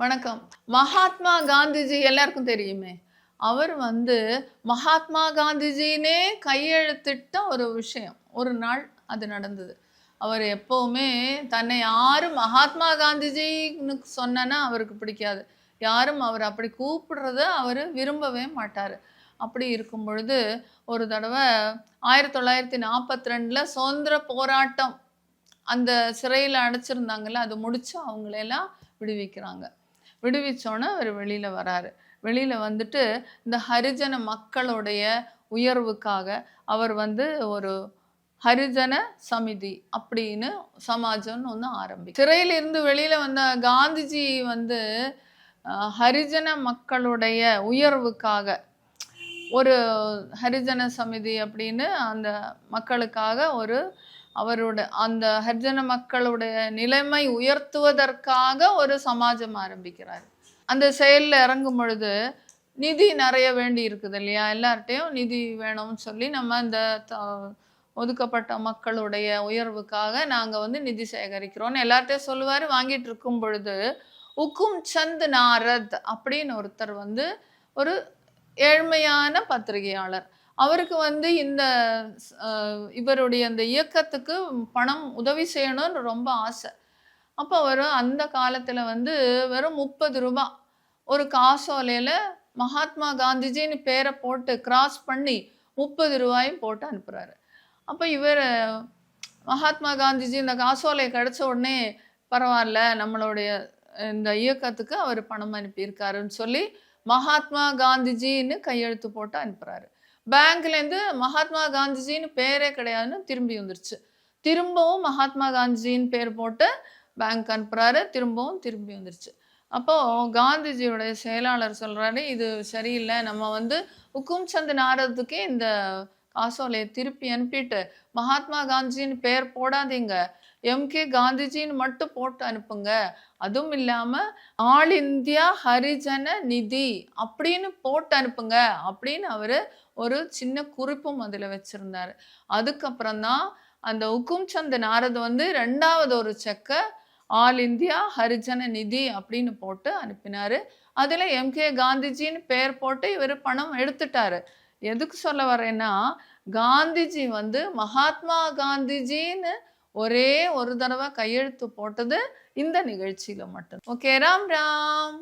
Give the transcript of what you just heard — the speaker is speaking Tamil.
வணக்கம். மகாத்மா காந்திஜி எல்லாருக்கும் தெரியுமே. அவர் வந்து மகாத்மா காந்திஜினே கையெழுத்திட்ட ஒரு விஷயம். ஒரு நாள் அது நடந்தது. அவர் எப்போவுமே தன்னை யாரும் மகாத்மா காந்திஜின்னு சொன்னனா அவருக்கு பிடிக்காது. யாரும் அவர் அப்படி கூப்பிடுறத அவர் விரும்பவே மாட்டார். அப்படி இருக்கும் பொழுது ஒரு தடவை ஆயிரத்தி தொள்ளாயிரத்தி நாற்பத்தி ரெண்டில் சுதந்திர போராட்டம் அந்த சிறையில் அடைச்சிருந்தாங்கல்ல அது முடித்து அவங்களெல்லாம் விடுவிக்கிறாங்க. விடுவிச்சோன்னே அவர் வெளியில் வராரு. வெளியில் வந்துட்டு இந்த ஹரிஜன மக்களுடைய உயர்வுக்காக அவர் வந்து ஒரு ஹரிஜன சமிதி அப்படின்னு சமாஜம்னு ஒன்று ஆரம்பி சிறையிலிருந்து வெளியில் வந்த காந்திஜி வந்து ஹரிஜன மக்களுடைய உயர்வுக்காக ஒரு ஹரிஜன சமிதி அப்படின்னு அந்த மக்களுக்காக ஒரு அவரோட அந்த ஹரிஜன மக்களுடைய நிலைமை உயர்த்துவதற்காக ஒரு சமாஜம் ஆரம்பிக்கிறார். அந்த செயலில் இறங்கும் பொழுது நிதி நிறைய வேண்டி இருக்குது இல்லையா? எல்லார்ட்டையும் நிதி வேணும்னு சொல்லி நம்ம இந்த த- ஒதுக்கப்பட்ட மக்களுடைய உயர்வுக்காக நாங்கள் வந்து நிதி சேகரிக்கிறோம்னு எல்லார்ட்டையும் சொல்லுவார். வாங்கிட்டு இருக்கும் பொழுது உக்கும் சந்த் நாரத் அப்படின்னு ஒருத்தர் வந்து ஒரு ஏழ்மையான பத்திரிகையாளர். அவருக்கு வந்து இந்த இவருடைய அந்த இயக்கத்துக்கு பணம் உதவி செய்யணும்னு ரொம்ப ஆசை. அப்போ அவர் அந்த காலத்தில் வந்து வெறும் முப்பது ரூபா ஒரு காசோலையில் மகாத்மா காந்திஜின்னு பேரை போட்டு கிராஸ் பண்ணி முப்பது ரூபாயும் போட்டு அனுப்புகிறாரு அப்போ இவர் மகாத்மா காந்திஜி இந்த காசோலை கிடைச்ச உடனே பரவாயில்ல நம்மளுடைய இந்த இயக்கத்துக்கு அவர் பணம் அனுப்பியிருக்காருன்னு சொல்லி மகாத்மா காந்திஜின்னு கையெழுத்து போட்டு அனுப்புகிறாரு பேங்க்லேருந்து மகாத்மா காந்திஜின்னு பேரே கிடையாதுன்னு திரும்பி வந்துருச்சு. திரும்பவும் மகாத்மா காந்திஜின்னு பேர் போட்டு பேங்க் அனுப்புகிறாரு திரும்பவும் திரும்பி வந்துருச்சு. அப்போது காந்திஜியோடைய செயலாளர் சொல்கிறாரு இது சரியில்லை நம்ம வந்து உக்கும் சந்த் நாரதுக்கே இந்த காசோலையை திருப்பி அனுப்பிட்டு மகாத்மா காந்திஜின்னு பேர் போடாதீங்க. எம்கே காந்திஜின்னு மட்டும் போட்டு அனுப்புங்க. அதுவும் இல்லாமல் ஆல் இந்தியா ஹரிஜன நிதி அப்படின்னு போட்டு அனுப்புங்க அப்படின்னு அவர் ஒரு சின்ன குறிப்பும் அதில் வச்சுருந்தார். அதுக்கப்புறம் தான் அந்த உக்கும் சந்த் நாரத் வந்து ரெண்டாவது ஒரு செக்கை ஆல் இந்தியா ஹரிஜன நிதி அப்படின்னு போட்டு அனுப்பினாரு. அதில் எம்கே காந்திஜின்னு பேர் போட்டு இவர் பணம் எடுத்துட்டாரு. எதுக்கு சொல்ல வரேன்னா காந்திஜி வந்து மகாத்மா காந்திஜின்னு ஒரே ஒரு தடவை கையெழுத்து போட்டது இந்த நிகழ்ச்சியில மட்டும். ஓகே ராம் ராம்.